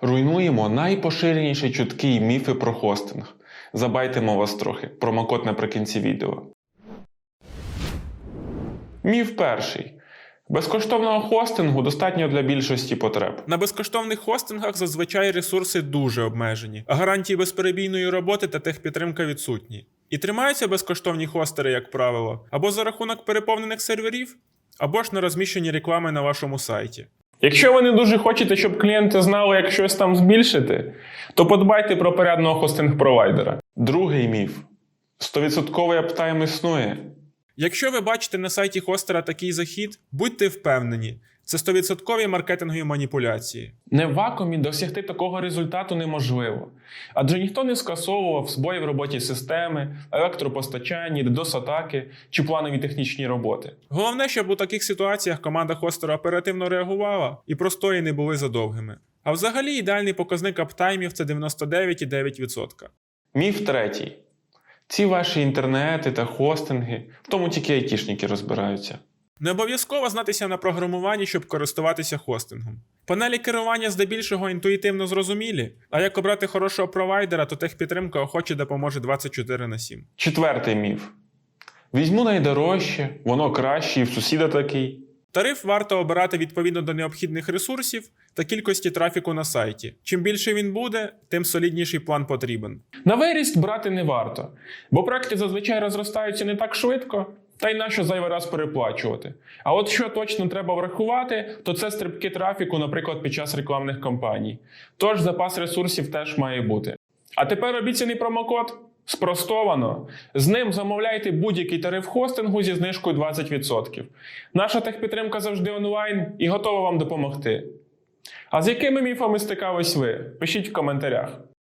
Руйнуємо найпоширеніші чутки і міфи про хостинг. Забайтимо вас трохи. Промокод наприкінці відео. Міф перший. Безкоштовного хостингу достатньо для більшості потреб. На безкоштовних хостингах зазвичай ресурси дуже обмежені, а гарантії безперебійної роботи та техпідтримка відсутні. І тримаються безкоштовні хостери, як правило, або за рахунок переповнених серверів, або ж на розміщенні реклами на вашому сайті. Якщо ви не дуже хочете, щоб клієнти знали, як щось там збільшити, то подбайте про порядного хостинг-провайдера. Другий міф: 100% аптайм існує. Якщо ви бачите на сайті хостера такий захід, будьте впевнені, це 100% маркетингові маніпуляції. Не в вакуумі досягти такого результату неможливо, адже ніхто не скасовував збої в роботі системи, електропостачанні, DDoS-атаки чи планові технічні роботи. Головне, щоб у таких ситуаціях команда хостера оперативно реагувала і простої не були задовгими. А взагалі ідеальний показник аптаймів це 99,9%. Міф третій. Ці ваші інтернети та хостинги, в тому тільки айтішники розбираються. Не обов'язково знатися на програмуванні, щоб користуватися хостингом. Панелі керування здебільшого інтуїтивно зрозумілі, а як обрати хорошого провайдера, то техпідтримка охоче допоможе 24 на 7. Четвертий міф. Візьму найдорожче, воно краще і в сусіда такий. Тариф варто обирати відповідно до необхідних ресурсів та кількості трафіку на сайті. Чим більше він буде, тим солідніший план потрібен. На виріст брати не варто, бо проекти зазвичай розростаються не так швидко, та й нащо зайвий раз переплачувати. А от що точно треба врахувати, то це стрибки трафіку, наприклад, під час рекламних кампаній. Тож запас ресурсів теж має бути. А тепер обіцяний промокод спростовано. З ним замовляйте будь-який тариф хостингу зі знижкою 20%. Наша техпідтримка завжди онлайн і готова вам допомогти. А з якими міфами стикались ви? Пишіть в коментарях.